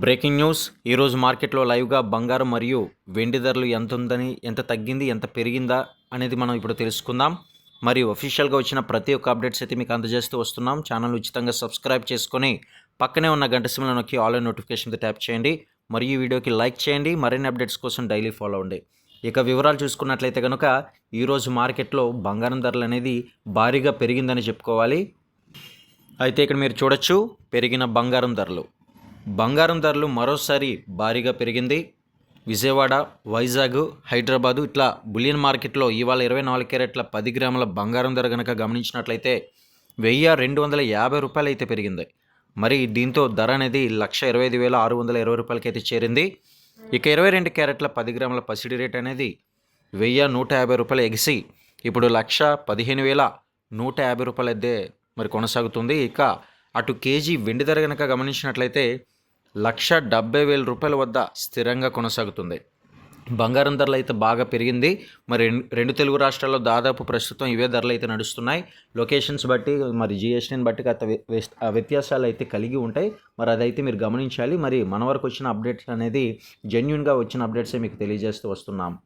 Breaking news. ఈరోజు మార్కెట్లో లైవ్గా బంగారం మరియు వెండి ధరలు ఎంత ఉందని ఎంత తగ్గింది ఎంత పెరిగిందా అనేది మనం ఇప్పుడు తెలుసుకుందాం. మరియు అఫీషియల్గా వచ్చిన ప్రతి ఒక్క అప్డేట్స్ అయితే మీకు అందజేస్తూ వస్తున్నాం. ఛానల్ ఉచితంగా సబ్స్క్రైబ్ చేసుకొని పక్కనే ఉన్న గంట సిమ్లో నొక్కి ఆల్ నోటిఫికేషన్తో ట్యాప్ చేయండి. మరియు ఈ వీడియోకి లైక్ చేయండి. మరిన్ని అప్డేట్స్ కోసం డైలీ ఫాలో అవ్వండి. ఇక వివరాలు చూసుకున్నట్లయితే కనుక ఈరోజు మార్కెట్లో బంగారం ధరలు అనేది భారీగా పెరిగిందని చెప్పుకోవాలి. అయితే ఇక్కడ మీరు చూడొచ్చు పెరిగిన బంగారం ధరలు. బంగారం ధరలు మరోసారి భారీగా పెరిగింది. విజయవాడ వైజాగ్ హైదరాబాదు ఇట్లా బులియన్ మార్కెట్లో ఇవాళ ఇరవై నాలుగు క్యారెట్ల పది గ్రాముల బంగారం ధర కనుక గమనించినట్లయితే వెయ్యి రెండు వందల యాభై రూపాయలు అయితే పెరిగింది. మరి దీంతో ధర అనేది లక్ష ఇరవై ఐదు వేల ఆరు వందల ఇరవై రూపాయలకి అయితే చేరింది. ఇక ఇరవై రెండు క్యారెట్ల పది గ్రాముల పసిడి రేట్ అనేది వెయ్యి నూట యాభై రూపాయలు ఎగిసి ఇప్పుడు లక్ష పదిహేను వేల నూట యాభై రూపాయలు అయితే మరి కొనసాగుతుంది. ఇక అటు కేజీ వెండి ధర కనుక గమనించినట్లయితే లక్ష డెబ్బై వేల రూపాయల వద్ద స్థిరంగా కొనసాగుతుంది. బంగారం ధరలు అయితే బాగా పెరిగింది. మరి రెండు తెలుగు రాష్ట్రాల్లో దాదాపు ప్రస్తుతం ఇవే ధరలు అయితే నడుస్తున్నాయి. లొకేషన్స్ బట్టి మరి జిఎస్టీని బట్టి గత వ్య- వ్యత్యాసాలు అయితే కలిగి ఉంటాయి. మరి అదైతే మీరు గమనించాలి. మరి మన వరకు వచ్చిన అప్డేట్స్ అనేది జెన్యున్గా వచ్చిన అప్డేట్సే మీకు తెలియజేస్తూ వస్తున్నాం.